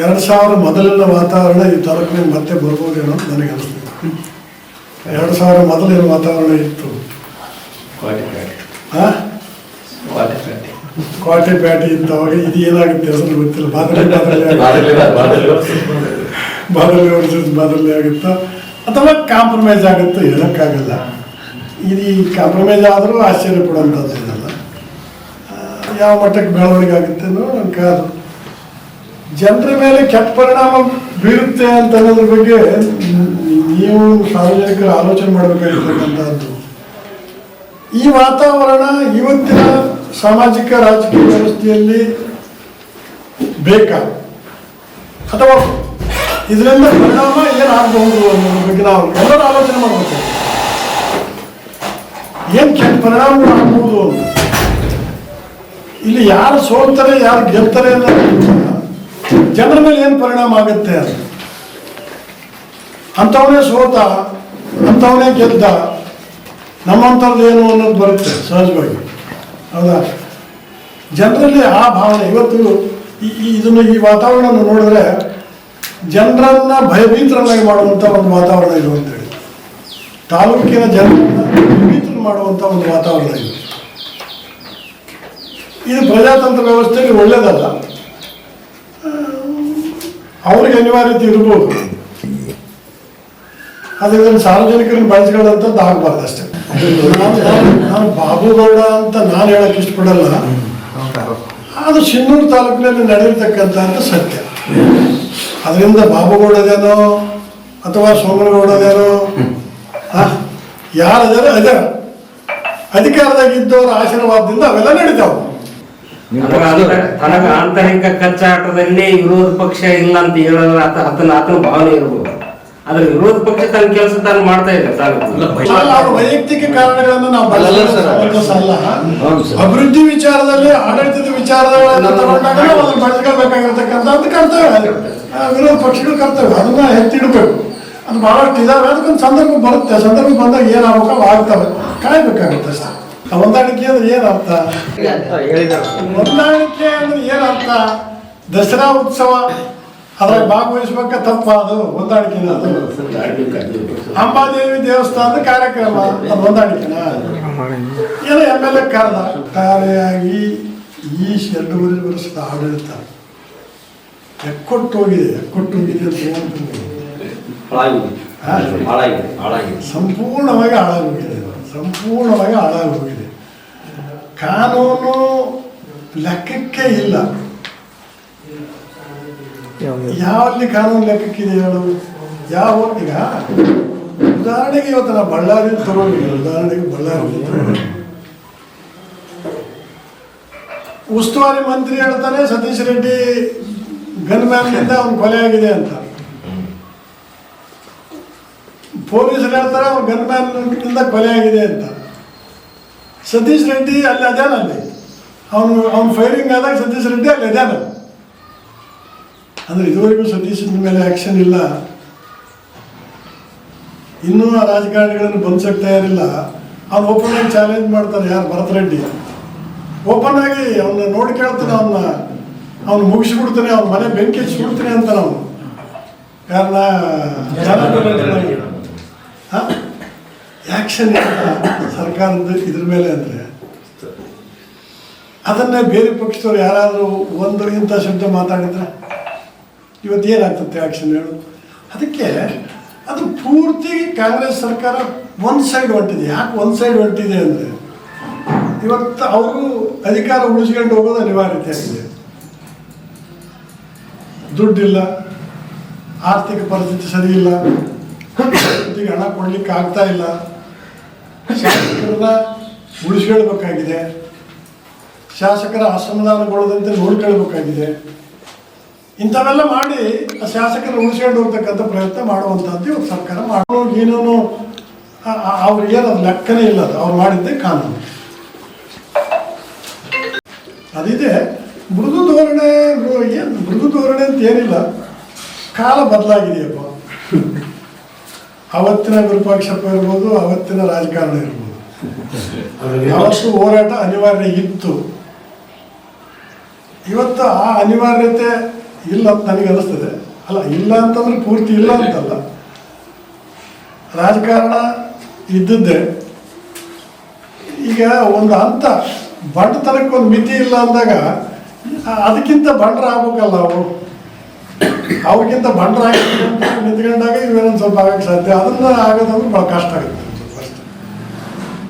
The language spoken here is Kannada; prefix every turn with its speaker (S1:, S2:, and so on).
S1: ಎರಡು ಸಾವಿರ ಮೊದಲಿನ ವಾತಾವರಣ ಈ ತಾಲೂಕಿನಲ್ಲಿ ಮತ್ತೆ ಬರ್ಬೋದೇನೋ ಅಂತ ನನಗೆ ಅನಿಸ್ತು ಎರಡು ಸಾವಿರ ಮೊದಲಿನ ವಾತಾವರಣ ಇತ್ತು. ಕ್ವಾಟಿ ಪ್ಯಾಟಿ. ಪ್ಯಾಟೆ. ಇತ್ತು ಅವಾಗ ಇದು ಏನಾಗುತ್ತೆ ಹೆಸರು ಗೊತ್ತಿಲ್ಲ. ಬಾದಲಿ ಬಾದಲಿ ಬಾದಲಿ ವರ್ಸಸ್ ಬಾದಲಿ ಆಗುತ್ತೋ? ಅಥವಾ ಕಾಂಪ್ರಮೈಸ್ ಆಗುತ್ತೋ? ಹೇಳೋಕ್ಕಾಗಲ್ಲ. ಇದು ಈ ಕಾಂಪ್ರಮೈಸ್ ಆದರೂ ಆಶ್ಚರ್ಯ ಪಡುವಂಥದ್ದು ಇದೆಲ್ಲ ಯಾವ ಮಟ್ಟಕ್ಕೆ ಬೆಳವಣಿಗೆ ಆಗುತ್ತೆ ಅನ್ನೋ ನನ್ನ ಕಾದು. ಜನರ ಮೇಲೆ ಕೆಟ್ಟ ಪರಿಣಾಮ ಬೀರುತ್ತೆ ಅಂತ ಅನ್ನೋದ್ರ ಬಗ್ಗೆ ನೀವು ಸಾರ್ವಜನಿಕರು ಆಲೋಚನೆ ಮಾಡಬೇಕಾಗಿರ್ತಕ್ಕಂಥದ್ದು. ಈ ವಾತಾವರಣ ಇವತ್ತಿನ ಸಾಮಾಜಿಕ ರಾಜಕೀಯ ವ್ಯವಸ್ಥೆಯಲ್ಲಿ ಬೇಕಾ? ಅಥವಾ ಇದರಿಂದ ಪರಿಣಾಮ ಏನಾಗಬಹುದು ಅನ್ನೋದ್ರ ಬಗ್ಗೆ ನಾವು ಎಲ್ಲರೂ ಆಲೋಚನೆ ಮಾಡಬೇಕು. ಏನು ಕೆಟ್ಟ ಪರಿಣಾಮ ಆಗಬಹುದು ಇಲ್ಲಿ ಯಾರು ಸೋಲ್ತಾರೆ, ಯಾರು ಗೆಲ್ತಾರೆ ಅನ್ನೋದು ಜನರ ಮೇಲೆ ಏನು ಪರಿಣಾಮ ಆಗುತ್ತೆ ಅದು? ಅಂಥವನೇ ಸೋತ, ಅಂಥವನೇ ಗೆದ್ದ ನಮ್ಮಂಥದ್ದು ಏನು ಅನ್ನೋದು ಬರುತ್ತೆ ಸಹಜವಾಗಿ. ಹೌದಾ? ಜನರಲ್ಲಿ ಆ ಭಾವನೆ, ಇವತ್ತು ಈ ಇದನ್ನು ಈ ವಾತಾವರಣ ನೋಡಿದ್ರೆ ಜನರನ್ನ ಭಯಭೀತರನ್ನಾಗಿ ಮಾಡುವಂಥ ಒಂದು ವಾತಾವರಣ ಇದು ಅಂತೇಳಿ ತಾಲೂಕಿನ ಜನರನ್ನ ಭಯಭೀತರು ಮಾಡುವಂಥ ಒಂದು ವಾತಾವರಣ ಇದು. ಇದು ಪ್ರಜಾತಂತ್ರ ವ್ಯವಸ್ಥೆಯಲ್ಲಿ ಒಳ್ಳೆಯದಲ್ಲ ಅವ್ರಿಗೆ ಅನಿವಾರ್ಯತೆ ಇರ್ಬೋದು. ಇದನ್ನು ಸಾರ್ವಜನಿಕರನ್ನು ಬಳಸ್ಕೊಳ್ಳೋಂಥದ್ದು ಆಗಬಾರ್ದು ಅಷ್ಟೇ. ನಾನು- ಬಾಬುಗೌಡ ಅಂತ ನಾನು ಹೇಳಕ್ಕೆ ಇಷ್ಟಪಡಲ್ಲ. ಅದು ಸಿನ್ನೂರು ತಾಲೂಕಿನಲ್ಲಿ ನಡೆದಿರ್ತಕ್ಕಂಥ ಸತ್ಯ. ಅದರಿಂದ ಬಾಬುಗೌಡದೇನೋ ಅಥವಾ ಸೋಮನಗೌಡದೇನೋ ಯಾರದೇನೋ ಅದೇ ಅಧಿಕಾರದಾಗಿದ್ದವರ ಆಶೀರ್ವಾದದಿಂದ ಅವೆಲ್ಲ ನಡೀತಾವೆ.
S2: ತನಗ ಆಂತರ- ತನಗ ಆಂತರಿಕ ಕಚ್ಚಾಟದಲ್ಲಿ ವಿರೋಧ ಪಕ್ಷ ಇಲ್ಲ ಅಂತ ಹೇಳೋದ್ರ ಅದನ್ನ ಆತನ ಆತನ ಭಾವನೆ ಇರಬಹುದು ಆದ್ರೆ ವಿರೋಧ ಪಕ್ಷ ತನ್ನ ಕೆಲಸ ತಾನು ಮಾಡ್ತಾ ಇದೆ
S1: ವೈಯಕ್ತಿಕ ಕಾರಣಗಳನ್ನು ನಾವು
S3: ಸರ್.
S1: ಅಭಿವೃದ್ಧಿ ವಿಚಾರದಲ್ಲಿ ಆಡಳಿತದ ವಿಚಾರಗಳನ್ನು ತಗೊಂಡಾಗ ಬಳಸ್ಕೊಳ್ಬೇಕಾಗಿರ್ತಕ್ಕಂಥದ್ದು ಕರ್ತವ್ಯ. ಆ, ವಿರೋಧ ಪಕ್ಷಗಳ ಕರ್ತವ್ಯ ಅದನ್ನ ಎತ್ತಿಡಬೇಕು. ಅದು ಬಹಳಷ್ಟು ಇದಾವೆ ಅದಕ್ಕೊಂದು ಸಂದರ್ಭ ಬರುತ್ತೆ. ಸಂದರ್ಭ ಬಂದಾಗ ಏನಾಗಬೇಕು ಆಗ್ತವೆ ಕಾಯ್ಬೇಕಾಗುತ್ತೆ ಅಷ್ಟೇ ಆ ಹೊಂದಾಣಿಕೆ ಅಂದ್ರೆ ಏನರ್ಥ? ಹೊಂದಾಣಿಕೆ ಅಂದ್ರೆ ಏನರ್ಥ? ದಸರಾ ಉತ್ಸವ ಅದ್ರಾಗ ಭಾಗವಹಿಸ್ಬೇಕ ತಪ್ಪ ಅದು ಹೊಂದಾಣಿಕೆನ ಅದು. ಅಂಬಾದೇವಿ ದೇವಸ್ಥಾನದ ಕಾರ್ಯಕ್ರಮ ಅದು ಹೊಂದಾಣಿಕೆನ? ಏನೋ ಎಂ ಎಲ್ ಎ ಕಾರಣ. ಒಟ್ಟಾರೆಯಾಗಿ ಈ ಎರಡೂವರೆ ವರ್ಷದ ಆಡಳಿತ. ಎಕ್ಕೊಟ್ಟೋಗಿದೆ ಎಕ್ಕೊಟ್ಟೋಗಿದೆ ಅಂತ ಹೇಳ್ತೀನಿ. ಸಂಪೂರ್ಣವಾಗಿ ಹಾಳಾಗೋಗಿದೆ. ಸಂಪೂರ್ಣವಾಗಿ ಹಾಳಾಗೋಗಿದೆ. ಕಾನೂನು ಲೆಕ್ಕಕ್ಕೆ ಇಲ್ಲ. ಯಾವಲ್ಲಿ ಕಾನೂನು ಲೆಕ್ಕಕ್ಕಿದೆ ಹೇಳು? ಯಾವ ಈಗ ಉದಾಹರಣೆಗೆ ಇವತ್ತು ನಾವು ಬಳ್ಳಾರಿ ತಗೊಂಡಿಲ್ಲ ಉದಾಹರಣೆಗೆ ಬಳ್ಳಾರಿ. ಉಸ್ತುವಾರಿ ಮಂತ್ರಿ ಹೇಳ್ತಾನೆ ಸತೀಶ್ ರೆಡ್ಡಿ ಗನ್ ಮ್ಯಾನ್ನಿಂದ ಅವ್ನು ಕೊಲೆ ಆಗಿದೆ ಅಂತ. ಪೊಲೀಸರು ಹೇಳ್ತಾರೆ ಅವ್ನು ಗನ್ ಮ್ಯಾನ್ನಿಂದ ಕೊಲೆ ಆಗಿದೆ ಅಂತ. ಸತೀಶ್ ರೆಡ್ಡಿ ಅಲ್ಲಿ ಅದೇನಲ್ಲಿ ಅವನು ಅವ್ನು ಫೈರಿಂಗ್ ಆದಾಗ ಸತೀಶ್ ರೆಡ್ಡಿ ಅಲ್ಲಿ ಅದೇನ. ಅಂದ್ರೆ ಇದುವರೆಗೂ ಸತೀಶನ ಮೇಲೆ ಆಕ್ಷನ್ ಇಲ್ಲ. ಇನ್ನೂ ಆ ರಾಜಕಾರಣಿಗಳನ್ನು ಬಂದ್ಸಕ್ಕೆ ತಯಾರಿಲ್ಲ. ಅವ್ನು ಓಪನ್ ಆಗಿ ಚಾಲೆಂಜ್ ಮಾಡ್ತಾರೆ ಯಾರು? ಭರತ್ ರೆಡ್ಡಿ. ಓಪನ್ ಆಗಿ ಅವನ್ನ ನೋಡಿ ಕೇಳ್ತಾನೆ ಅವನ್ನ ಅವ್ನು ಮುಗಿಸ್ಬಿಡ್ತಾನೆ ಅವ್ನ ಮನೆ ಬೆಂಕಿ ಹಚ್ಚಿಬಿಡ್ತಾನೆ ಅಂತ ನಾವು ಯಾರನ್ನ ಆಕ್ಷನ್ ಸರ್ಕಾರದ ಇದ್ರ ಮೇಲೆ ಅಂದರೆ? ಅದನ್ನೇ ಬೇರೆ ಪಕ್ಷದವ್ರು ಯಾರಾದರೂ ಒಂದು ಇಂಥ ಶಬ್ದ ಮಾತಾಡಿದ್ರೆ ಇವತ್ತು ಏನಾಗ್ತದೆ ಆಕ್ಷನ್ ಹೇಳು? ಅದಕ್ಕೆ ಅದು ಪೂರ್ತಿ ಕಾಂಗ್ರೆಸ್ ಸರ್ಕಾರ ಒಂದು ಸೈಡ್ ಹೊಂಟಿದೆ. ಯಾಕೆ ಒಂದು ಸೈಡ್ ಹೊಂಟಿದೆ ಅಂದರೆ ಇವತ್ತು ಅವರು ಅಧಿಕಾರ ಉಳಿಸ್ಕೊಂಡು ಹೋಗೋದು ಅನಿವಾರ್ಯತೆ ಆಗಿದೆ. ದುಡ್ಡಿಲ್ಲ, ಆರ್ಥಿಕ ಪರಿಸ್ಥಿತಿ ಸರಿ ಇಲ್ಲ, ಹಣ ಕೊಡ್ಲಿಕ್ಕೆ ಆಗ್ತಾ ಇಲ್ಲ. ಶಾಸಕರನ್ನ ಉಳಿಸ್ಕೊಳ್ಬೇಕಾಗಿದೆ. ಶಾಸಕರ ಅಸಮಾಧಾನಗೊಳ್ಳದಂತೆ ನೋಡ್ಕೊಳ್ಬೇಕಾಗಿದೆ. ಇಂಥವೆಲ್ಲ ಮಾಡಿ ಆ ಶಾಸಕರ ಉಳಿಸ್ಕೊಂಡು ಹೋಗ್ತಕ್ಕಂಥ ಪ್ರಯತ್ನ ಮಾಡುವಂಥದ್ದು ಇವತ್ತು ಸರ್ಕಾರ ಮಾಡೋ ಏನೇನು ಅವ್ರಿಗೇನು ಅದು ಲೆಕ್ಕನೇ ಇಲ್ಲ ಅದು. ಅವ್ರು ಮಾಡಿದ್ದೇ ಕಾನೂನು. ಅದಿದೆ. ಮೃದು ಧೋರಣೆ ಏನು ಮೃದು ಧೋರಣೆ ಅಂತ ಏನಿಲ್ಲ. ಕಾಲ ಬದಲಾಗಿದೆಯಪ್ಪ ಅವತ್ತಿನ ವಿರೂಪಾಕ್ಷಪ್ಪ ಇರ್ಬೋದು ಅವತ್ತಿನ ರಾಜಕಾರಣ ಇರ್ಬೋದು. ಯಾವತ್ತು ಹೋರಾಟ ಅನಿವಾರ್ಯ ಇತ್ತು. ಇವತ್ತು ಆ ಅನಿವಾರ್ಯತೆ ಇಲ್ಲ ಅಂತ ನನಗೆ ಅನಿಸ್ತದೆ. ಅಲ್ಲ ಇಲ್ಲ ಅಂತಂದ್ರೆ ಪೂರ್ತಿ ಇಲ್ಲ ಅಂತಲ್ಲ. ರಾಜಕಾರಣ ಇದ್ದದ್ದೇ. ಈಗ ಒಂದು ಹಂತ ಬಂಡತನಕ್ಕೆ ಒಂದು ಮಿತಿ ಇಲ್ಲ ಅಂದಾಗ ಅದಕ್ಕಿಂತ ಬಂಡ್ರ ಆಗ್ಬೇಕಲ್ಲ ಅವು ಅವ್ರಿಗಿಂತ ಬಂಡ್ರ ನಿಂತ್ಕೊಂಡಾಗ ಇವೇನೊಂದು ಸ್ವಲ್ಪ ಆಗಕ್ಕೆ ಸಾಧ್ಯ. ಅದನ್ನ ಆಗೋದಂದ್ರೆ ಭಾಳ ಕಷ್ಟ ಆಗುತ್ತೆ.